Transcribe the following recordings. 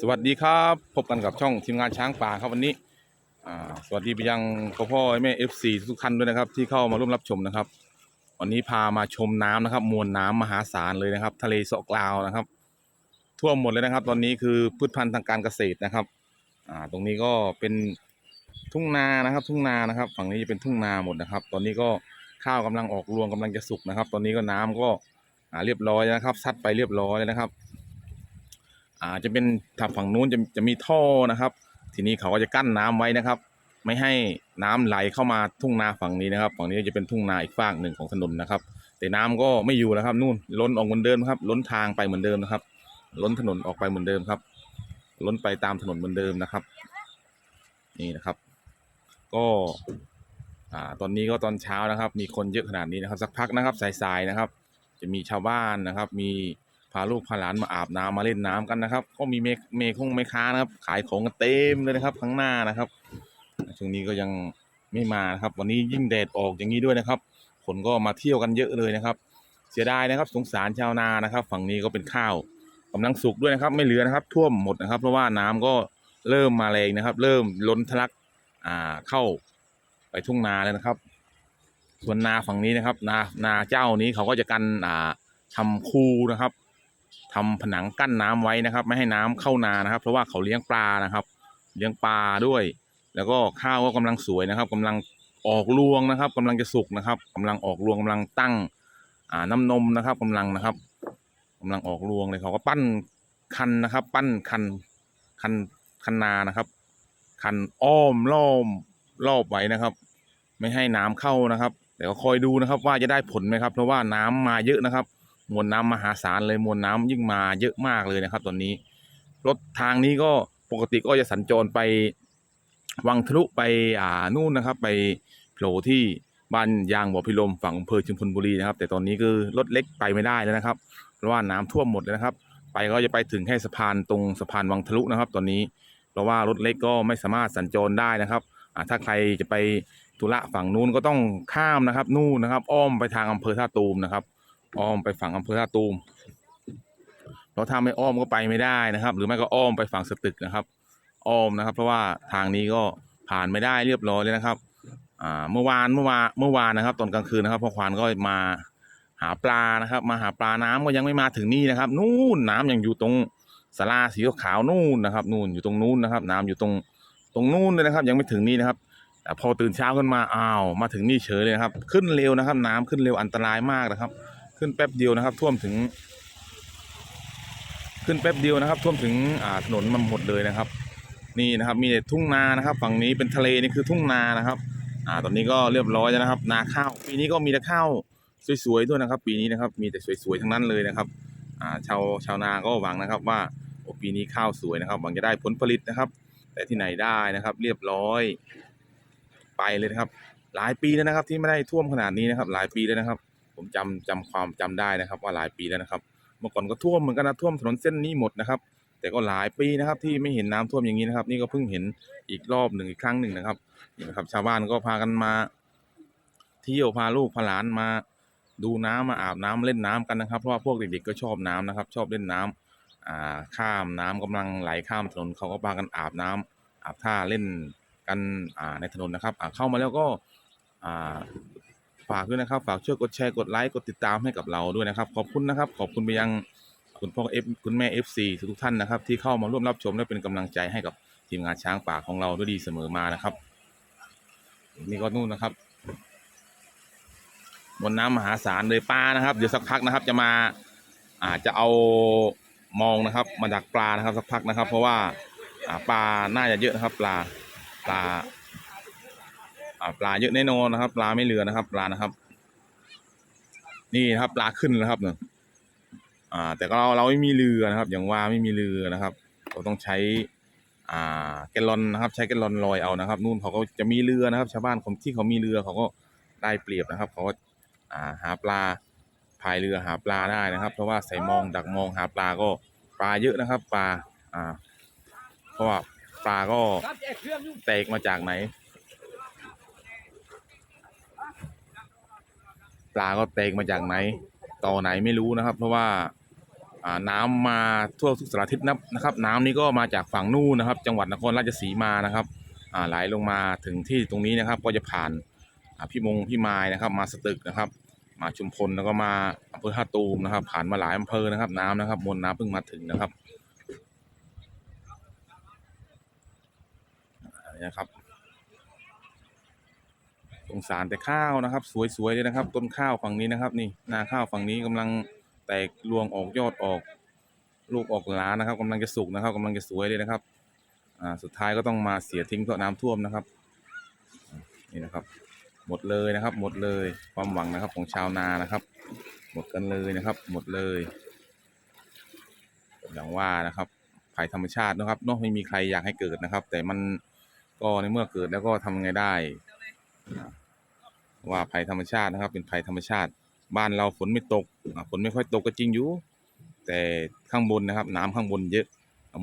สวัสดีครับพบกันกับช่องทีมงานช้างป่าครับวันนี้สวัสดีไปยังพ่อพ่อแม่เอฟซีทุกท่านด้วยนะครับ ที่เข้ามาร่วมรับชมนะครับ วันนี้พามาชมน้ำนะครับ มวลน้ำมหาศาลเลยนะครับ ทะเลเสาะกลาวนะครับ ท่วมหมดเลยนะครับ ตอนนี้คือพืชพันธุ์ทางการเกษตรนะครับตรงนี้ก็เป็นทุ่งนานะครับ ทุ่งนานะครับ ฝั่งนี้จะเป็นทุ่งนาหมดนะครับ ตอนนี้ก็ข้าวกำลังออกรวงกำลังจะสุกนะครับ ตอนนี้ก็น้ำก็เรียบร้อยนะครับซัดไปเรียบร้อยแล้วนะครับ อ่าจะเป็นทางฝั่งนู้นจะจะมีท่อนะครับ ทีนี้เขาก็จะกั้นน้ำไว้นะครับ ไม่ให้น้ำไหลเข้ามาทุ่งนาฝั่งนี้นะครับ ฝั่งนี้จะเป็นทุ่งนาอีกฝั่งหนึ่งของถนนนะครับ แต่น้ำก็ไม่อยู่นะครับ นู่นล้นออกเหมือนเดิมครับ ล้นทางไปเหมือนเดิมนะครับ ล้นถนนออกไปเหมือนเดิมครับ ล้นไปตามถนนเหมือนเดิมนะครับ นี่นะครับ ก็อ่าตอนนี้ก็ตอนเช้านะครับ มีคนเยอะขนาดนี้นะครับ สักพักนะครับสายๆนะครับ จะมีชาวบ้านนะครับ มี พาลูกพาหลานมาอาบน้ำมาเล่นน้ำกันนะครับ ก็มีเมฆเมฆคงเมค้านะครับ ขายของกันเต็มเลยนะครับข้างหน้านะครับช่วงนี้ก็ยังไม่มานะครับ วันนี้ยิ่งแดดออกอย่างนี้ด้วยนะครับ คนก็มาเที่ยวกันเยอะเลยนะครับ เสียดายนะครับ สงสารชาวนานะครับ ฝั่งนี้ก็เป็นข้าวกำลังสุกด้วยนะครับ ไม่เหลือนะครับ ท่วมหมดนะครับ เพราะว่าน้ำก็เริ่มมาแรงนะครับ เริ่มล้นทะลักอ่าเข้าไปทุ่งนาแล้วนะครับ ส่วนนาฝั่งนี้นะครับ นานาเจ้านี้เขาก็จะกันอ่าทำคูนะครับ ทำผนังกั้นน้ำไว้นะครับ ไม่ให้น้ำเข้านานะครับ เพราะว่าเขาเลี้ยงปลานะครับ เลี้ยงปลาด้วย แล้วก็ข้าวก็กำลังสวยนะครับกำลังออกรวงนะครับกำลังจะสุกนะครับกำลังออกรวงกำลังตั้งอ่าน้ำนมนะครับกำลังนะครับกำลังออกรวงเลยเขาก็ปั้นคันนะครับ ปั้นคันคันคันนานะครับ คันอ้อมล้อมรอบไว้นะครับ ไม่ให้น้ำเข้านะครับแต่ก็คอยดูนะครับว่าจะได้ผลไหมครับ เพราะว่าน้ำมาเยอะนะครับ มวลน้ำมหาศาลเลยมวลน้ำยิ่งมาเยอะมากเลยนะครับ ตอนนี้ รถทางนี้ก็ปกติก็จะสัญจรไปวังทะลุไปอ่านู่นนะครับ ไปโผล่ที่บ้านยางบ่อพิลมฝั่งอำเภอชุมพลบุรีนะครับ แต่ตอนนี้คือรถเล็กไปไม่ได้แล้วนะครับ เพราะว่าน้ำท่วมหมดเลยนะครับ ไปก็จะไปถึงแค่สะพานตรงสะพานวังทะลุนะครับ ตอนนี้เพราะว่ารถเล็กก็ไม่สามารถสัญจรได้นะครับอ่าถ้าใครจะไปธุระฝั่งนู้นก็ต้องข้ามนะครับ นู่นนะครับ อ้อมไปทางอำเภอท่าตูมนะครับ อ้อมไปฝั่งอำเภอท่าตูมเพราะถ้าไม่อ้อมก็ไปไม่ได้นะครับ หรือไม่ก็อ้อมไปฝั่งสตึกนะครับ อ้อมนะครับ เพราะว่าทางนี้ก็ผ่านไม่ได้เรียบร้อยเลยนะครับอ่าเมื่อวานเมื่อวานเมื่อวานนะครับตอนกลางคืนนะครับพ่อควานก็มาหาปลานะครับ มาหาปลาน้ำก็ยังไม่มาถึงนี่นะครับ นู่นน้ำยังอยู่ตรงสาราสีขาวนู่นนะครับ นู่นอยู่ตรงนู้นนะครับ น้ำอยู่ตรงตรงนู้นเลยนะครับ ยังไม่ถึงนี่นะครับแต่พอตื่นเช้าขึ้นมาอ้าวมาถึงนี่เฉยเลยนะครับ ขึ้นเร็วนะครับ น้ำขึ้นเร็วอันตรายมากนะครับ ขึ้นแป๊บเดียวนะครับ ท่วมถึง ขึ้นแป๊บเดียวนะครับ ท่วมถึงอ่าถนนมันหมดเลยนะครับ นี่นะครับ มีแต่ทุ่งนานะครับ ฝั่งนี้เป็นทะเลนี่คือทุ่งนานะครับ อ่าตอนนี้ก็เรียบร้อยแล้วนะครับ นาข้าว ปีนี้ก็มีแต่ข้าวสวยๆด้วยนะครับ ปีนี้นะครับ มีแต่สวยๆทั้งนั้นเลยนะครับ อ่าชาวชาวนาก็หวังนะครับว่าโอปีนี้ข้าวสวยนะครับ หวังจะได้ผลผลิตนะครับ แต่ที่ไหนได้นะครับ เรียบร้อยไปเลยนะครับ หลายปีแล้วนะครับ ที่ไม่ได้ท่วมขนาดนี้นะครับ หลายปีแล้วนะครับ ผมจำจำความจำได้นะครับ ว่าหลายปีแล้วนะครับ เมื่อก่อนก็ท่วมเหมือนกันนะท่วมถนนเส้นนี้หมดนะครับ แต่ก็หลายปีนะครับ ที่ไม่เห็นน้ำท่วมอย่างนี้นะครับ นี่ก็เพิ่งเห็นอีกรอบหนึ่งอีกครั้งหนึ่งนะครับนี่นะครับ ชาวบ้านก็พากันมา เที่ยวพาลูกพาหลานมา ดูน้ำมาอาบน้ำเล่นน้ำกันนะครับ เพราะว่าพวกเด็กๆก็ชอบน้ำนะครับ ชอบเล่นน้ำอ่าข้ามน้ำกำลังไหลข้ามถนนเขาก็พากันอาบน้ำอาบท่าเล่นกันอ่าในถนนนะครับอ่าเข้ามาแล้วก็อ่า ฝากด้วยนะครับ ฝากช่วยกดแชร์กดไลค์กดติดตามให้กับเราด้วยนะครับ ขอบคุณนะครับ ขอบคุณไปยังคุณพ่อเอฟคุณแม่เอฟซีทุกท่านนะครับ ที่เข้ามาร่วมรับชมและเป็นกำลังใจให้กับทีมงานช้างป่าของเราด้วยดีเสมอมานะครับ นี่ก็นู่นนะครับบนน้ำมหาศาลเลยปลานะครับ เดี๋ยวสักพักนะครับ จะมาอาจจะเอามองนะครับ มาดักปลานะครับ สักพักนะครับ เพราะว่าปลาน่าจะเยอะนะครับ ปลาปลา ปลาเยอะแน่นอนนะครับ ปลาไม่เหลือนะครับ ปลานะครับ นี่นะครับ ปลาขึ้นแล้วครับเนี่ยอ่า แต่ก็เราเราไม่มีเรือนะครับ อย่างว่าไม่มีเรือนะครับ เราต้องใช้ อ่าแกลลอนนะครับ ใช้แกลลอนลอยเอานะครับ นู่นเขาก็จะมีเรือนะครับ ชาวบ้านคนที่เขามีเรือเขาก็ได้เปรียบนะครับเขาก็อ่าหาปลาพายเรือหาปลาได้นะครับ เพราะว่าใส่มองดักมองหาปลาก็ปลาเยอะนะครับ ปลาอ่าเพราะว่าปลาก็แตกมาจากไหน ปลาก็เตกมาจากไหนต่อไหนไม่รู้นะครับ เพราะว่าน้ำมาทั่วทุกสารทิศนับนะครับ น้ำนี้ก็มาจากฝั่งนู่นนะครับ จังหวัดนครราชสีมานะครับไหลลงมาถึงที่ตรงนี้นะครับ ก็จะผ่านพี่มงพี่มายนะครับ มาสตึกนะครับ มาชุมพลแล้วก็มาอำเภอท่าตูมนะครับ ผ่านมาหลายอำเภอนะครับ น้ำนะครับ มวลน้ำเพิ่งมาถึงนะครับนี่นะครับ งสารแต่ข้าวนะครับ สวยๆเลยนะครับ ต้นข้าวฝั่งนี้นะครับ นี่นาข้าวฝั่งนี้กำลังแตกรวงออกยอดออก ลูกออกหลานะครับกำลังจะสุกนะครับกำลังจะสวยเลยนะครับอ่าสุดท้ายก็ต้องมาเสียทิ้งเพราะน้ำท่วมนะครับนี่นะครับ หมดเลยนะครับ หมดเลยความหวังนะครับของชาวนานะครับ หมดกันเลยนะครับ หมดเลยอย่างว่านะครับภัยธรรมชาตินะครับเนาะไม่มีใครอยากให้เกิดนะครับ แต่มันก็ในเมื่อเกิดแล้วก็ทำไงได้ ว่าภัยธรรมชาตินะครับ เป็นภัยธรรมชาติ บ้านเราฝนไม่ตกอ่าฝนไม่ค่อยตกก็จริงอยู่ แต่ข้างบนนะครับ น้ำข้างบนเยอะ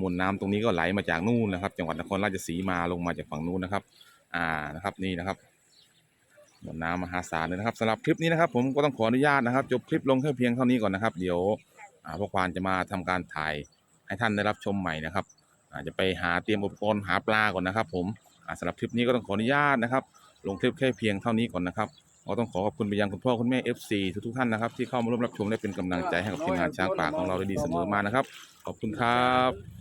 มวลน้ำตรงนี้ก็ไหลมาจากนู่นนะครับ จังหวัดนครราชสีมาลงมาจากฝั่งนู้นนะครับ อ่านะครับนี่นะครับมวลน้ำมหาศาลเลยนะครับสำหรับคลิปนี้นะครับ ผมก็ต้องขออนุญาตนะครับ จบคลิปลงแค่เพียงเท่านี้ก่อนนะครับ เดี๋ยวอ่าพวกควานจะมาทำการถ่ายให้ท่านได้รับชมใหม่นะครับอาจจะไปหาเตรียมอุปกรณ์หาปลาก่อนนะครับ ผมอ่าสำหรับคลิปนี้ก็ต้องขออนุญาตนะครับ ลงคลิปแค่เพียงเท่านี้ก่อนนะครับเราต้องขอขอบคุณไปยังคุณพ่อคุณแม่ FC ทุกๆท่านนะครับที่เข้ามาร่วมรับชมและเป็นกำลังใจให้กับทีมงานช้างป่าของเราได้ดีเสมอมานะครับ ขอบคุณครับ